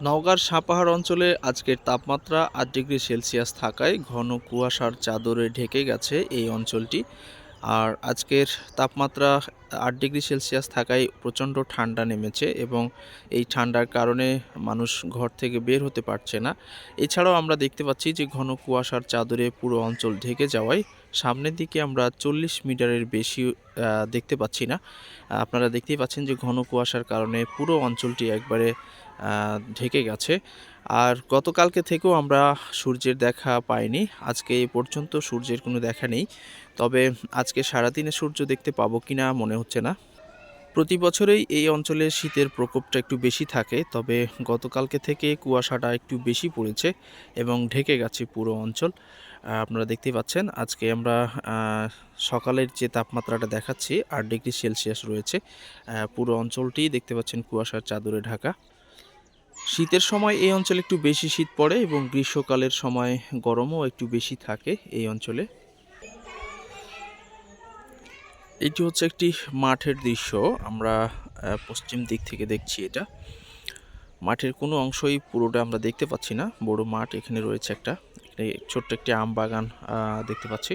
নওগাঁর সাপাহার অঞ্চলে আজকের তাপমাত্রা আট ডিগ্রি সেলসিয়াস থাকায় ঘন কুয়াশার চাদরে ঢেকে গেছে এই অঞ্চলটি। আর আজকের তাপমাত্রা আট ডিগ্রি সেলসিয়াস থাকায় প্রচণ্ড ঠান্ডা নেমেছে এবং এই ঠান্ডার কারণে মানুষ ঘর থেকে বের হতে পারছে না। এছাড়াও আমরা দেখতে পাচ্ছি যে ঘন কুয়াশার চাদরে পুরো অঞ্চল ঢেকে যাওয়ায় সামনের দিকে আমরা চল্লিশ মিটারের বেশি দেখতে পাচ্ছি না। আপনারা দেখতেই পাচ্ছেন যে ঘন কুয়াশার কারণে পুরো অঞ্চলটি একবারে ঢেকে গেছে। আর গতকালকে থেকেও আমরা সূর্যের দেখা পাইনি। আজকে এ পর্যন্ত সূর্যের কোনো দেখা নেই। তবে আজকে সারাদিনে সূর্য দেখতে পাবো কিনা মনে হচ্ছে না। প্রতি বছরেই এই অঞ্চলে শীতের প্রকোপটা একটু বেশি থাকে, তবে গতকালকে থেকে কুয়াশাটা একটু বেশি পড়েছে এবং ঢেকে গেছে পুরো অঞ্চল। আপনারা দেখতেই পাচ্ছেন, আজকে আমরা সকালের যে তাপমাত্রাটা দেখাচ্ছি, আট ডিগ্রি সেলসিয়াস রয়েছে। পুরো অঞ্চলটি দেখতে পাচ্ছেন কুয়াশার চাদরে ঢাকা। শীতের সময় এই অঞ্চলে একটু বেশি শীত পড়ে এবং গ্রীষ্মকালের সময় গরমও একটু বেশি থাকে এই অঞ্চলে। এটি হচ্ছে একটি মাঠের দৃশ্য। আমরা পশ্চিম দিক থেকে দেখছি এটা। মাঠের কোনো অংশই পুরোটা আমরা দেখতে পাচ্ছি না। বড় মাঠ এখানে রয়েছে একটা। এখানে ছোট্ট একটি আম বাগান দেখতে পাচ্ছি।